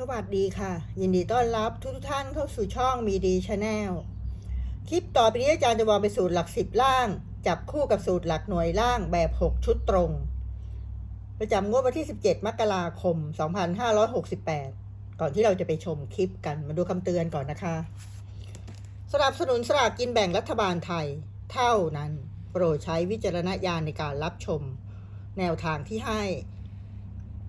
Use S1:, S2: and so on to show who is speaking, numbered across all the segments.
S1: สวัสดีค่ะ ยินดีต้อนรับทุกท่านเข้าสู่ช่องมีดีชาแนลคลิปต่อไปนี้อาจารย์จะวางเป็นสูตรหลักสิบล่าง จับคู่กับสูตรหลักหน่วยล่างแบบ 6 ชุดตรง ประจำงวดวันที่ 17 มกราคม 2568 ก่อนที่เราจะไปชมคลิปกันมาดูคำเตือนก่อนนะคะ สนับสนุนสลากกินแบ่งรัฐบาลไทย เท่านั้น โปรดใช้วิจารณญาณในการรับชม แนวทางที่ให้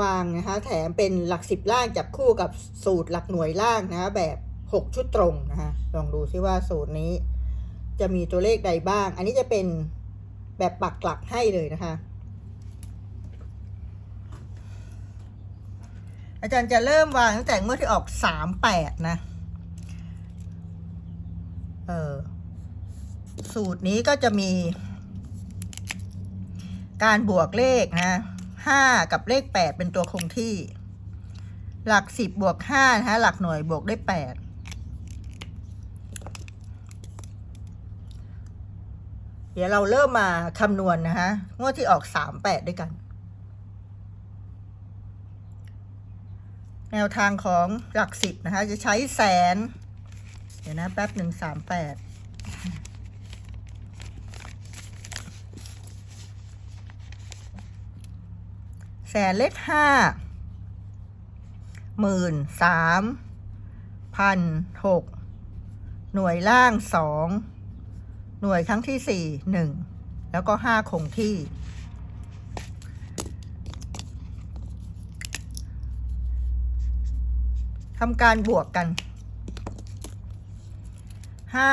S1: วางนะคะ แถมเป็นหลักสิบล่างจับคู่กับสูตรหลักหน่วยล่างนะคะแบบหกชุดตรงนะคะลองดูซิว่าสูตรนี้ จะมีตัวเลขใดบ้าง อันนี้จะเป็นแบบปักหลักให้เลยนะคะ อาจารย์จะเริ่มวางตั้งแต่งวดที่ออกสามแปดนะ เออสูตรนี้ก็จะมี การบวกเลขนะ ห้ากับเลขแปดเป็นตัวคงที่ หลักสิบบวกห้านะฮะหลักหน่วยบวกได้วยแปดเดี๋ยวเราเริ่มมาคำนวณนะฮะงวดที่ออกสามแปดด้วยกัน แนวทางของหลักสิบนะคะ จะใช้แสน เดี๋ยวนะ แป๊บหนึ่งสามแปด สนเลขห้าหมื่นสามพันหกหน่วยล่างสองหน่วยครั้งที่สี่หนึ่งแล้วก็ห้าคงที่ ทำการบวกกันห้า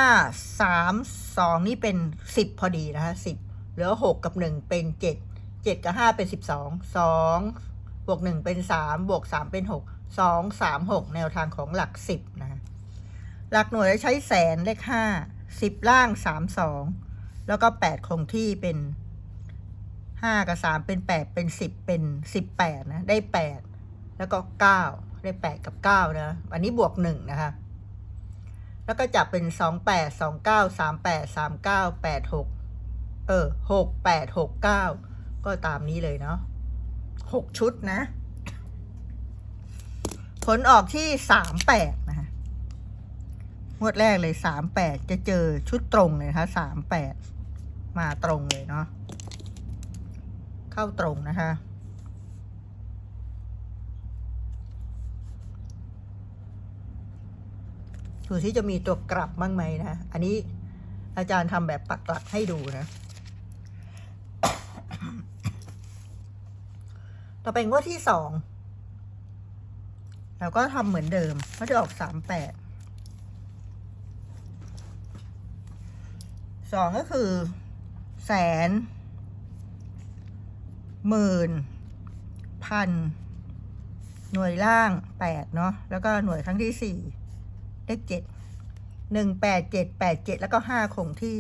S1: สามสองนี่เป็นสิบพอดีนะคะสิบเหลือหกกับหนึ่งเป็นเจ็ด เจ็ดกับห้าเป็นสิบสองสองบวกหนึ่งเป็นสามบวกสามเป็นหกสองสามหกแนวทางของหลักสิบนะหลักหน่วยใช้แสนเลขห้าสิบล่างสามสองแล้วก็แปดคงที่เป็นห้ากับสามเป็นแปดเป็นสิบเป็นสิบแปดนะ ได้แปดแล้วก็เก้าได้แปดกับเก้านะ อันนี้บวกหนึ่งนะคะ แล้วก็จับเป็นสองแปดสองเก้าสามแปดสามเก้าแปดหกเออหกแปดหกเก้า ก็ตามนี้เลยเนาะหกชุดนะ ผลออกที่สามแปดนะคะงวดแรกเลยสามแปดจะเจอชุดตรงเลยนะคะสามแปดมาตรงเลยเนาะเข้าตรงนะคะดูที่จะมีตัวกลับบ้างไหมนะ อันนี้อาจารย์ทำแบบปักหลักให้ดูนะ ต่อไปงวดที่สองเราก็ทำเหมือนเดิมก็จะออกสามแปดสองก็คือ แสน หมื่น พัน หน่วยล่างแปดเนาะแล้วก็หน่วยครั้งที่สี่เลขเจ็ดหนึ่งแปดเจ็ดแปดเจ็ดแล้วก็ห้าคงที่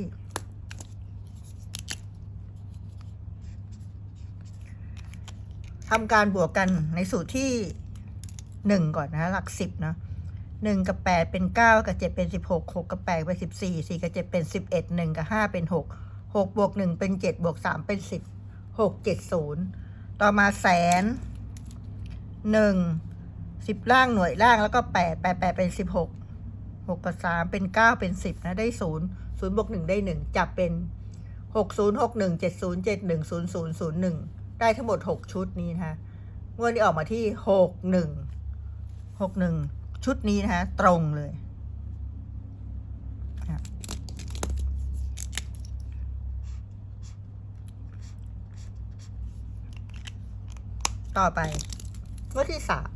S1: ทำการบวกกันในสูตรที่หนึ่งก่อนนะ หลักสิบนะหนึ่งกับแปดเป็นเก้ากับเจ็ดเป็นสิบหกหกกับแปดเป็นสิบสี่สี่กับเจ็ดเป็นสิบเอ็ดหนึ่งกับห้าเป็นหกหกบวกหนึ่งเป็นเจ็ดบวกสามเป็นสิบหกเจ็ดศูนย์ต่อมาแสนหนึ่งสิบล่างหน่วยล่างแล้วก็แปดแปดแปดเป็นสิบหกหกกับสามเป็นเก้าเป็นสิบนะได้ศูนย์ศูนย์บวกหนึ่งได้หนึ่งจับเป็นหกศูนย์หกหนึ่งเจ็ดศูนย์เจ็ดหนึ่งศูนย์ศูนย์ศูนย์หนึ่ง ได้ทั้งหมดหกชุดนี้นะคะงวดนี้ออกมาที่หกหนึ่งหกหนึ่งชุดนี้นะคะตรงเลยต่อไปงวดที่สาม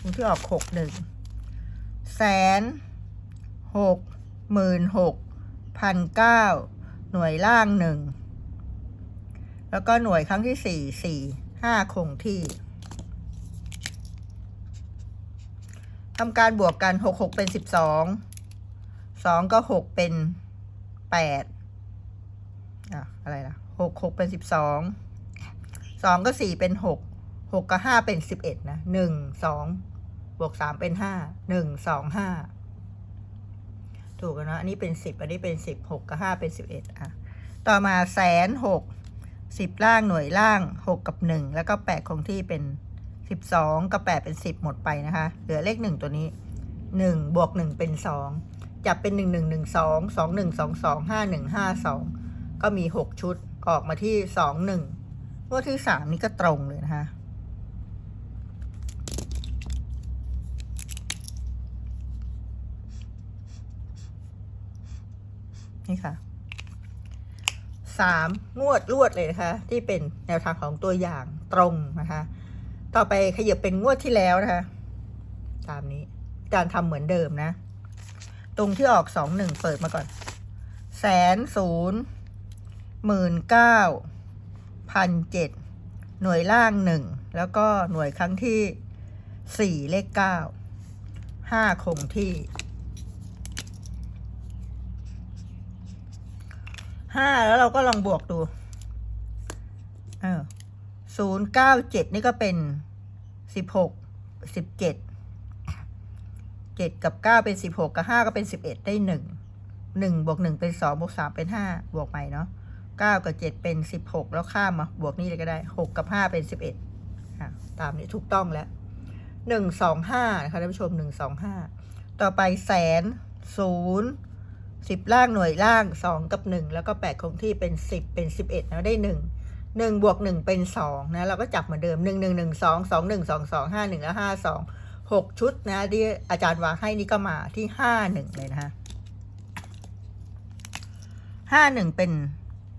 S1: งวดที่ออกหกหนึ่งแสนหกหมื่นหกพันเก้า หน่วยล่างหนึ่ง แล้วก็หน่วยครั้งที่สี่สี่ห้าคงที่ทำการบวกกันหกหกเป็นสิบสองสองก็หกเป็นแปดอะอะไรล่ะหกหกเป็นสิบสองสองก็สี่เป็นหกหกกับห้าเป็นสิบเอ็ดนะหนึ่งสองบวกสามเป็นห้าหนึ่งสองห้า ถูกแล้วเนอะอันนี้เป็นสิบอันนี้เป็นสิบหกกับห้าเป็นสิบเอ็ดอะต่อมาแสนหกสิบล่างหน่วยล่างหกกับหนึ่งแล้วก็แปดคงที่เป็นสิบสองกับแปดเป็นสิบหมดไปนะคะ เหลือเลขหนึ่งตัวนี้หนึ่งบวกหนึ่งเป็นสองจับเป็นหนึ่งหนึ่งหนึ่งสองสองหนึ่งสองสองห้าหนึ่งห้าสองก็มีหกชุดออกมาที่สองหนึ่งงวดที่สามนี่ก็ตรงเลยนะคะ นี่ค่ะสามงวดรวดเลยนะคะ ที่เป็นแนวทางของตัวอย่างตรงนะคะ ต่อไปขยับเป็นงวดที่แล้วนะคะ ตามนี้การทำเหมือนเดิมนะ ตรงที่ออกสองหนึ่งเปิดมาก่อนแสนศูนย์หมื่นเก้าพันเจ็ดหน่วยล่างหนึ่งแล้วก็หน่วยครั้งที่สี่เลขเก้าห้าคงที่ ห้าแล้วเราก็ลองบวกดู เออศูนย์เก้าเจ็ดนี่ก็เป็นสิบหกสิบเจ็ดเจ็ดกับเก้าเป็นสิบหกกับห้าก็เป็นสิบเอ็ดได้หนึ่งหนึ่งบวกหนึ่งเป็นสองบวกสามเป็นห้าบวกใหม่เนาะเก้ากับเจ็ดเป็นสิบหกแล้วข้ามมาบวกนี่เลยก็ได้หกกับห้าเป็นสิบเอ็ดตามนี้ถูกต้องแล้วหนึ่งสองห้านะคะท่านผู้ชมหนึ่งสองห้าต่อไปแสนศูนย์ สิบล่างหน่วยล่างสองกับหนึ่งแล้วก็แปดคงที่เป็นสิบเป็นสิบเอ็ดนะได้หนึ่งหนึ่งบวกหนึ่งเป็นสองนะเราก็จับเหมือนเดิมหนึ่งหนึ่งหนึ่งสองสองหนึ่งสองสองห้าหนึ่งแล้วห้าสองหกชุดนะที่อาจารย์วางให้นี่ก็มาที่ห้าหนึ่งเลยนะคะห้าหนึ่งเป็น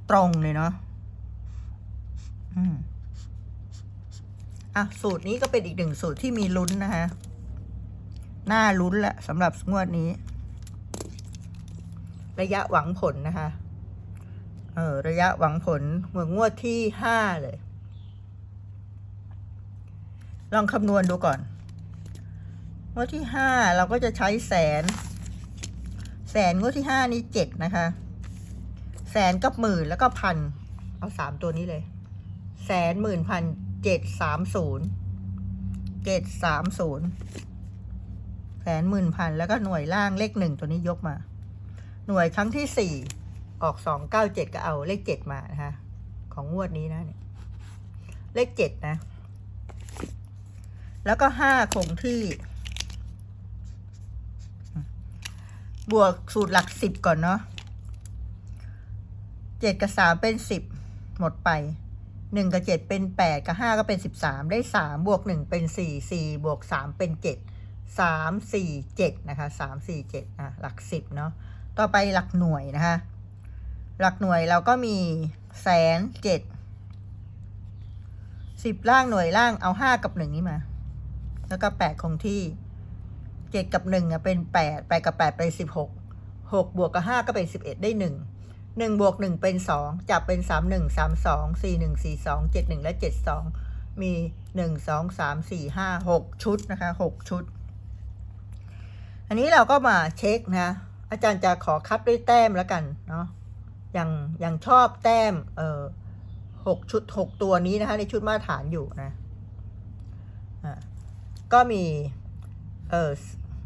S1: ตรงเลยเนาะอืมอะสูตรนี้ก็เป็นอีกหนึ่งสูตรที่มีลุ้นนะคะน่าลุ้นละสำหรับงวดนี้ ระยะหวังผลนะคะ เออ ระยะหวังผลเหมือนงวดที่ห้าเลย ลองคำนวณดูก่อน งวดที่ห้าเราก็จะใช้แสน แสนงวดที่ห้านี้เจ็ดนะคะ แสนกับหมื่นแล้วก็พัน เอาสามตัวนี้เลย แสนหมื่นพันเจ็ดสามศูนย์เจ็ดสามศูนย์แสนหมื่นพันแล้วก็หน่วยล่างเลขหนึ่งตัวนี้ยกมา หน่วยครั้งที่สี่ออกสองเก้าเจ็ดก็เอาเลขเจ็ดมานะคะของงวดนี้นะเนี่ยเลขเจ็ดนะ แล้วก็ห้าคงที่ บวกสูตรหลักสิบก่อนเนาะเจ็ดกับสามเป็นสิบหมดไปหนึ่งกับเจ็ดเป็นแปดกับห้าก็เป็นสิบสามได้สามบวกหนึ่งเป็นสี่สี่บวกสามเป็นเจ็ดสามสี่เจ็ดนะคะสามสี่เจ็ดอะหลักสิบเนาะ ต่อไปหลักหน่วยนะคะ หลักหน่วยเราก็มีแสนเจ็ดสิบล่างหน่วยล่างเอาห้ากับหนึ่งนี้มา แล้วก็แปดคงที่เจ็ดกับหนึ่งอะเป็นแปดแปดกับแปดเป็นสิบหกหกบวกกับห้าก็เป็นสิบเอ็ดได้หนึ่งหนึ่งบวกหนึ่งเป็นสองจับเป็นสามหนึ่งสามสองสี่หนึ่งสี่สองเจ็ดหนึ่งและเจ็ดสองมีหนึ่งสองสามสี่ห้าหกชุดนะคะหกชุด อันนี้เราก็มาเช็คนะ อาจารย์จะขอคัดด้วยแต้มแล้วกันเนาะอย่างอย่างชอบแต้มเอ่อหกชุดหกตัวนี้นะคะในชุดมาตรฐานอยู่นะอ่าก็มีเอ่อ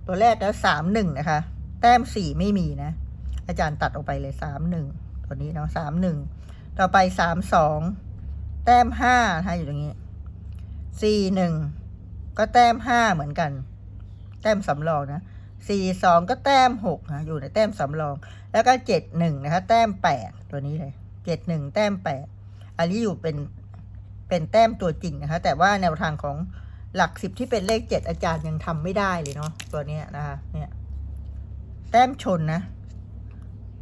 S1: ตัวแรกแล้วสามหนึ่งนะคะ แต้มสี่ไม่มีนะ อาจารย์ตัดออกไปเลยสามหนึ่งตัวนี้เนาะสามหนึ่งต่อไปสามสองแต้มห้านะคะอยู่ตรงนี้สี่หนึ่งก็แต้มห้าเหมือนกัน แต้มสำรองนะ สี่สองก็แต้มหกนะอยู่ในแต้มสำรอง แล้วก็เจ็ดหนึ่งนะคะ แต้มแปดตัวนี้เลยเจ็ดหนึ่งแต้มแปดอันนี้อยู่เป็นเป็นแต้มตัวจริงนะคะ แต่ว่าแนวทางของหลักสิบที่เป็นเลขเจ็ดอาจารย์ยังทำไม่ได้เลยเนาะตัวเนี้ยนะคะเนี่ยแต้มชนนะ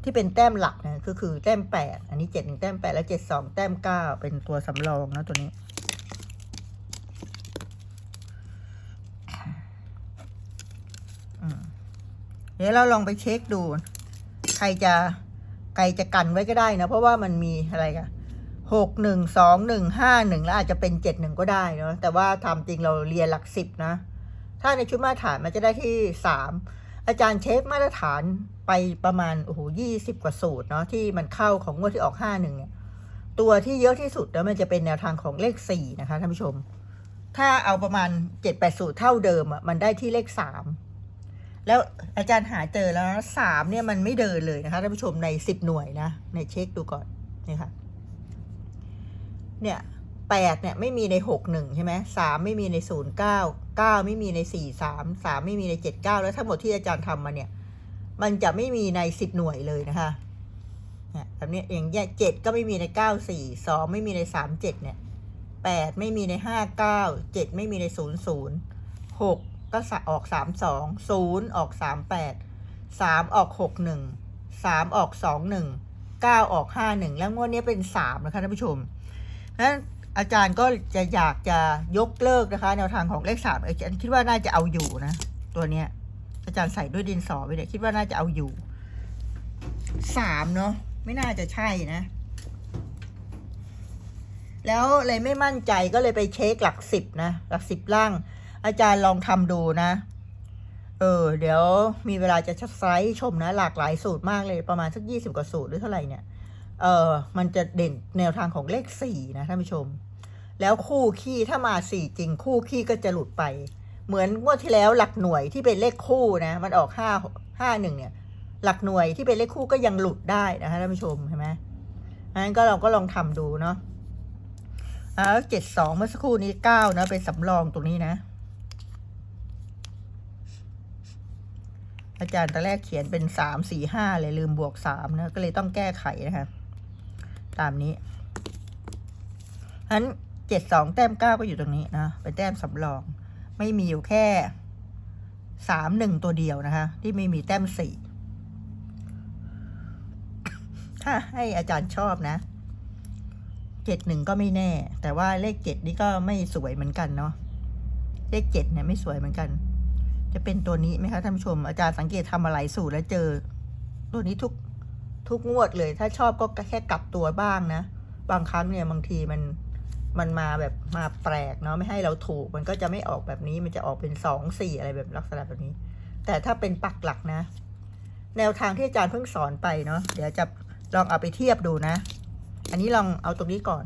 S1: ที่เป็นแต้มหลักนะก็คือแต้มแปดอันนี้เจ็ดหนึ่งแต้มแปดและเจ็ดสองแต้มเก้าเป็นตัวสำรองนะตัวนี้ เดี๋ยวเราลองไปเช็คดู ใครจะใครจะกันไว้ก็ได้นะ เพราะว่ามันมีอะไรกันหกหนึ่งสองหนึ่งห้าหนึ่งแล้วอาจจะเป็นเจ็ดหนึ่งก็ได้เนาะแต่ว่าทำจริงเราเรียนหลักสิบนะ ถ้าในชุดมาตรฐานมันจะได้ที่สามอาจารย์เช็คมาตรฐานไปประมาณโอ้โหยี่สิบกว่าสูตรเนาะที่มันเข้าของงวดที่ออกห้าหนึ่งเนี่ยตัวที่เยอะที่สุดแล้วมันจะเป็นแนวทางของเลขสี่นะคะท่านผู้ชม ถ้าเอาประมาณเจ็ดแปดสูตรเท่าเดิมอะมันได้ที่เลขสาม แล้วอาจารย์หาเจอแล้วนะสามเนี่ยมันไม่เดินเลยนะคะท่านผู้ชมในสิบหน่วยนะในเช็คดูก่อนนี่ค่ะ เนี่ยแปดเนี่ยไม่มีในหกหนึ่งใช่ไหมสามไม่มีในศูนย์เก้าเก้าไม่มีในสี่สามสามไม่มีในเจ็ดเก้าแล้วทั้งหมดที่อาจารย์ทำมาเนี่ย มันจะไม่มีในสิบหน่วยเลยนะคะเนี่ยแบบนี้อย่างเงี้ยเจ็ดก็ไม่มีในเก้าสี่สองไม่มีในสามเจ็ดเนี่ยแปดไม่มีในห้าเก้าเจ็ดไม่มีในศูนย์ศูนย์หก ก็สออกสามสองศูนย์ออกสามแปดสามออกหกหนึ่งสามออกสองหนึ่งเก้าออกห้าหนึ่งแล้วงวดนี้เป็นสามนะคะท่านผู้ชมนั้นอาจารย์ก็จะอยากจะยกเลิกนะคะ แนวทางของเลขสามอาจารย์คิดว่าน่าจะเอาอยู่นะ ตัวเนี้ย อาจารย์ใส่ด้วยดินสอไปเนี่ยคิดว่าน่าจะเอาอยู่สามเนาะไม่น่าจะใช่นะ แล้วเลยไม่มั่นใจก็เลยไปเช็คหลักสิบนะ หลักสิบล่าง อาจารย์ลองทำดูนะ เออ เดี๋ยวมีเวลาจะชัดไซส์ชมนะ หลากหลายสูตรมากเลยประมาณสักยี่สิบกว่าสูตรหรือเท่าไหร่เนี่ย เออ มันจะเด่นแนวทางของเลขสี่นะท่านผู้ชม แล้วคู่ขี้ถ้ามาสี่จริง คู่ขี้ก็จะหลุดไป เหมือนงวดที่แล้วหลักหน่วยที่เป็นเลขคู่นะ มันออกห้าห้าหนึ่งเนี่ย หลักหน่วยที่เป็นเลขคู่ก็ยังหลุดได้นะคะท่านผู้ชมเห็นไหมงั้นก็เราก็ลองทำดูเนาะอ่าเจ็ดสองเมื่อสักครู่นี้เก้านะเป็นสำรองตรงนี้นะ อาจารย์ตอนแรกเขียนเป็นสามสี่ห้าเลยลืมบวกสามนะ ก็เลยต้องแก้ไขนะคะ ตามนี้ฉะนั้นเจ็ดสองแต้มเก้าก็อยู่ตรงนี้นะ เป็นแต้มสำรอง ไม่มีอยู่แค่สามหนึ่งตัวเดียวนะคะ ที่ไม่มีแต้มสี่ถ้าให้อาจารย์ชอบนะเจ็ดหนึ่งก็ไม่แน่ แต่ว่าเลขเจ็ดนี่ก็ไม่สวยเหมือนกันเนาะเลขเจ็ดเนี่ยไม่สวยเหมือนกัน จะเป็นตัวนี้ไหมคะท่านผู้ชม อาจารย์สังเกตทำมาหลายสูตรแล้วเจอ ตัวนี้ทุกทุกงวดเลย ถ้าชอบก็แค่กลับตัวบ้างนะ บางครั้งเนี่ยบางทีมันมันมาแบบมาแปลกเนาะไม่ให้เราถูก มันก็จะไม่ออกแบบนี้มันจะออกเป็นสองสี่อะไรแบบลักษณะแบบนี้ แต่ถ้าเป็นปักหลักนะ แนวทางที่อาจารย์เพิ่งสอนไปเนาะเดี๋ยวจะลองเอาไปเทียบดูนะ อันนี้ลองเอาตรงนี้ก่อน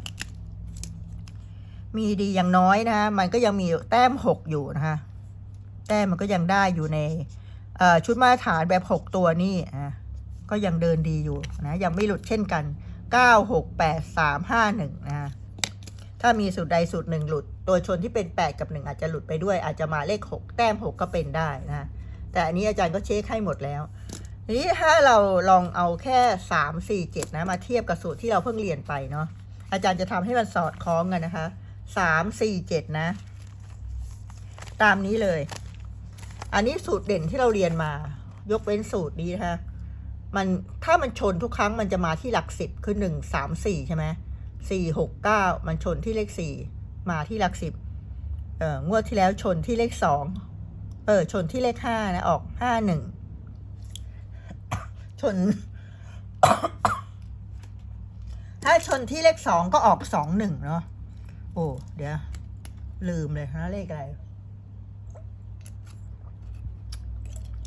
S1: มีดีอย่างน้อยนะ มันก็ยังมีแต้มหกอยู่นะคะ แต้มมันก็ยังได้อยู่ในชุดมาตรฐานแบบหกตัวนี่อะก็ยังเดินดีอยู่นะยังไม่หลุดเช่นกันเก้าหกแปดสามห้าหนึ่งนะถ้ามีสูตรใดสูตรหนึ่งหลุด ตัวชนที่เป็นแปดกับหนึ่งอาจจะหลุดไปด้วย อาจจะมาเลขหกแต้มหกก็เป็นได้นะแต่อันนี้อาจารย์ก็เช็คให้หมดแล้วทีนี้ถ้าเราลองเอาแค่สามสี่เจ็ดนะมาเทียบกับสูตรที่เราเพิ่งเรียนไปเนาะอาจารย์จะทำให้มันสอดคล้องกันนะคะสามสี่เจ็ดนะ ตามนี้เลย อันนี้สูตรเด่นที่เราเรียนมา ยกเว้นสูตรนี้นะคะมันถ้ามันชนทุกครั้งมันจะมาที่หลักสิบคือหนึ่งสามสี่ใช่ไหมสี่หกเก้ามันชนที่เลขสี่มาที่หลักสิบเอองวดที่แล้วชนที่เลขสองเออชนที่เลขห้านะออกห้าหนึ่งชน ถ้าชนที่เลขสองก็ออกสองหนึ่งเนาะโอ้เดี๋ยวลืมเลยนะเลขอะไร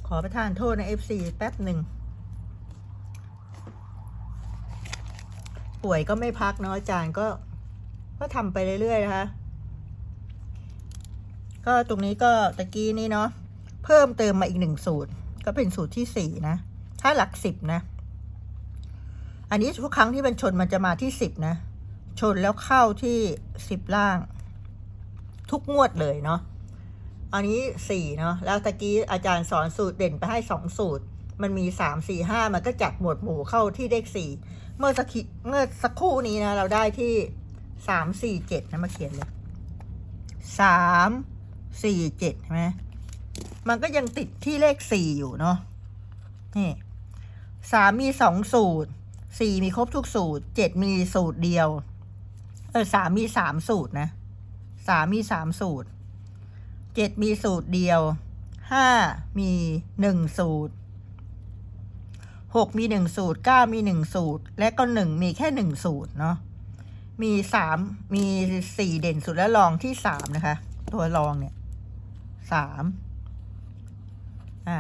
S1: ขอประทานโทษนะ FC แป๊บหนึ่ง ป่วยก็ไม่พักเนาะอาจารย์ก็ ก็ทำไปเรื่อย ๆ นะคะ ก็ตรงนี้ก็ตะกี้นี้เนาะเพิ่มเติมมาอีกหนึ่งสูตร ก็เป็นสูตรที่สี่นะ ถ้าหลักสิบนะ อันนี้ทุกครั้งที่มันชนมันจะมาที่สิบนะ ชนแล้วเข้าที่สิบล่าง ทุกงวดเลยเนาะ อันนี้สี่เนาะแล้วตะกี้อาจารย์สอนสูตรเด่นไปให้สองสูตร มันมีสามสี่ห้ามันก็จัดหมวดหมู่เข้าที่เลขสี่เมื่อสักเมื่อสักครู่นี้นะ เราได้ที่สามสี่เจ็ดนะมาเขียนเลยสามสี่เจ็ดใช่ไหมมันก็ยังติดที่เลขสี่อยู่เนาะนี่สามมีสองสูตรสี่มีครบทุกสูตรเจ็ดมีสูตรเดียว เออสามมีสามสูตรนะสามมีสามสูตร เจ็ดมีสูตรเดียวห้ามีหนึ่งสูตรหกมีหนึ่งสูตรเก้ามีหนึ่งสูตร และก็หนึ่งมีแค่หนึ่งสูตรเนาะมีสามมีสี่เด่นสุดและรองที่สามนะคะ ตัวรองเนี่ยสามอ่า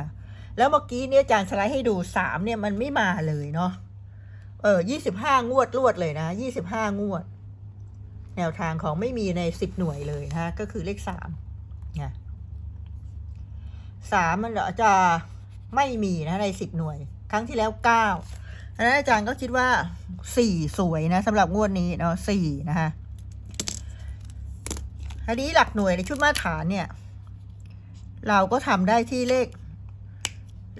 S1: แล้วเมื่อกี้เนี่ยอาจารย์สไลด์ให้ดูสามเนี่ยมันไม่มาเลยเนาะเออยี่สิบห้างวดรวดเลยนะยี่สิบห้างวด แนวทางของไม่มีในสิบหน่วยเลยนะก็คือเลขสาม นะสามมันจะไม่มีนะในสิบหน่วย ครั้งที่แล้วเก้าอันนั้นอาจารย์ก็คิดว่าสี่สวยนะสำหรับงวดนี้เนาะสี่นะคะอันนี้หลักหน่วยในชุดมาตรฐานเนี่ย เราก็ทำได้ที่เลข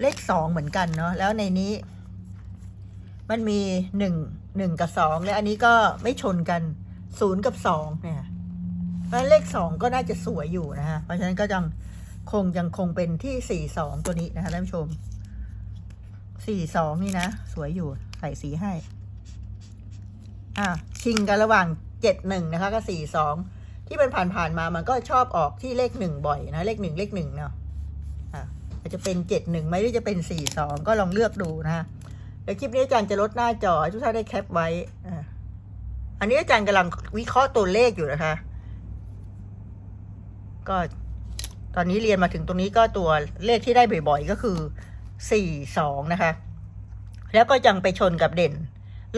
S1: เลขสองเหมือนกันเนาะแล้วในนี้ มันมีหนึ่งหนึ่งกับสองและอันนี้ก็ไม่ชนกันศูนย์กับสองเนี่ย เพราะเลขสองก็น่าจะสวยอยู่นะฮะ เพราะฉะนั้นก็ยังคงยังคงเป็นที่สี่สองตัวนี้นะคะท่านผู้ชมสี่สองนี่นะ สวยอยู่ใส่สีให้ อะชิงกันระหว่างเจ็ดหนึ่งนะคะก็สี่สองที่มันผ่านๆมามันก็ชอบออกที่เลขหนึ่งบ่อยนะ เลขหนึ่งเลขหนึ่งเนาะอะอาจจะเป็นเจ็ดหนึ่งไหมหรือจะเป็นสี่สองก็ลองเลือกดูนะเดี๋ยวคลิปนี้อาจารย์จะลดหน้าจอทุกท่านได้แคปไว้อ่าอันนี้อาจารย์กำลังวิเคราะห์ตัวเลขอยู่นะคะ ก็ ตอนนี้เรียนมาถึงตรงนี้ก็ตัวเลขที่ได้บ่อยๆ ก็คือสี่สองนะคะ แล้วก็ยังไปชนกับเด่น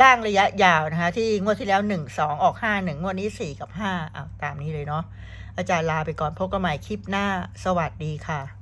S1: ล่างระยะยาวนะคะ ที่งวดที่แล้วหนึ่งสองออกห้าหนึ่งงวดนี้สี่กับห้าอ้าตามนี้เลยเนาะอาจารย์ลาไปก่อนพบกันใหม่คลิปหน้า สวัสดีค่ะ